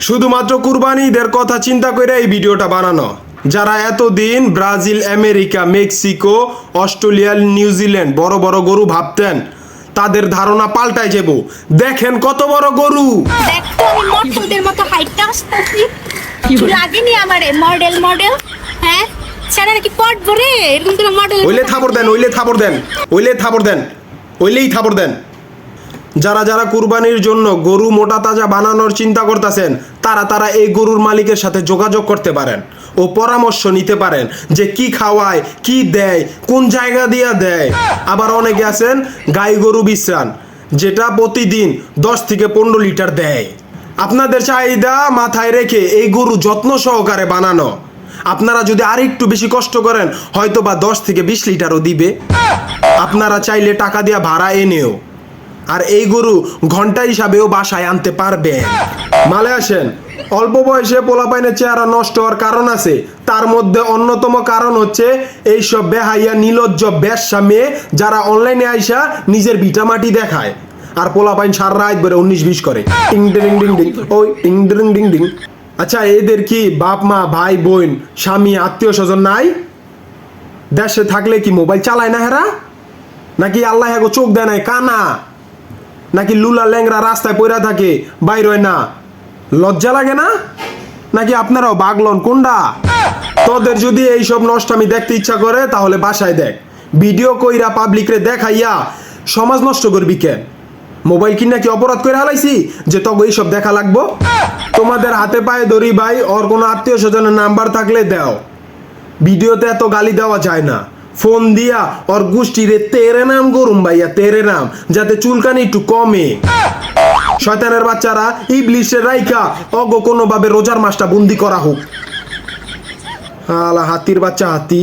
শুধুমাত্র কুরবানিদের কথা চিন্তা করে এই ভিডিওটা বানানো। যারা এতদিন Brazil America Mexico Australia New Zealand বড় বড় গরু ভাবতেন তাদের ধারণা পাল্টায় যাব। দেখেন কত বড় গরু। দেখতো আমি মতো হাইটটা আসতেছি। লাগেনি আমারে মডেল মডেল হ্যাঁ? সেটা নাকি পট ভরে এরকম করে মডেল ওইলে থাপড় দেন ওইলে থাপড় দেন ওইলে থাপড় দেন ওইলেই থাপড় দেন। যারা যারা কুরবানির জন্য গরু মোটা তাজা বানানোর চিন্তা করতেছেন, তারা তারা এই গরুর মালিকের সাথে যোগাযোগ করতে পারেন ও পরামর্শ নিতে পারেন যে কি খাওয়ায়, কি দেয়, কোন জায়গা দিয়া দেয়। আবার অনেকে আছেন, গাই গরু বিশ্রান, যেটা প্রতিদিন দশ থেকে পনেরো লিটার দেয়। আপনাদের চাহিদা মাথায় রেখে এই গরু যত্ন সহকারে বানানো। আপনারা যদি আর একটু বেশি কষ্ট করেন হয়তো বা দশ থেকে বিশ লিটারও দিবে। আপনারা চাইলে টাকা দিয়া ভাড়া এনেও। আর এই গরু ঘণ্টা হিসাবেও বাসায় আনতে পারবে। মালে আসেন, অল্প বয়সে পোলাপাইনের চেহারা নষ্ট হওয়ার কারণ আছে। তার মধ্যে অন্যতম কারণ হচ্ছে এইসব বেহাইয়া, নীলজ্জ ব্যবসা মেয়ে যারা অনলাইনে আইসা নিজের ভিটামাটি দেখায়। আর পোলাপাইন সার রাত বেড়ে উনিশ বিশ করে। টিং ডিং ডিং ডিং ওই টিং ডিং ডিং ডিং আচ্ছা এদের কি বাপ, মা, ভাই, বোন, স্বামী, আত্মীয় স্বজন নাই? দেশে থাকলে কি মোবাইল চালায় না হেরা? নাকি আল্লাহ চোখ দেয় নাই? কানা? নাকি লুলা ল্যাংরা রাস্তায় পড়া থাকে? বাইর হয় না। লজ্জা লাগে না? নাকি আপনারাও বাগলন? কোনটা তোদের যদি এইসব নষ্ট আমি দেখতে ইচ্ছা করে, তাহলে বাসায় দেখ। ভিডিও কইরা পাবলিকরে দেখাইয়া সমাজ নষ্ট করবি কেন মোবাইল কিনা কি অপরাধ করে হালাইছি যে তবে এইসব দেখা লাগবো? তোমাদের হাতে পায়ে ধরি ভাই, ওর কোনো আত্মীয় স্বজনের নাম্বার থাকলে দাও। ভিডিওতে এত গালি দেওয়া যায় না। ফোন দিয়া ওর গোষ্ঠীরে তেরে নাম গরুম ভাইয়া, তেরে নাম, যাতে চুলকানি একটু কমে। শয়তানের বাচ্চারা ইবলিশের রাইকা অগ, কোনোভাবে রোজার মাসটা বন্দি করা হোক। আলা হাতির বাচ্চা হাতি।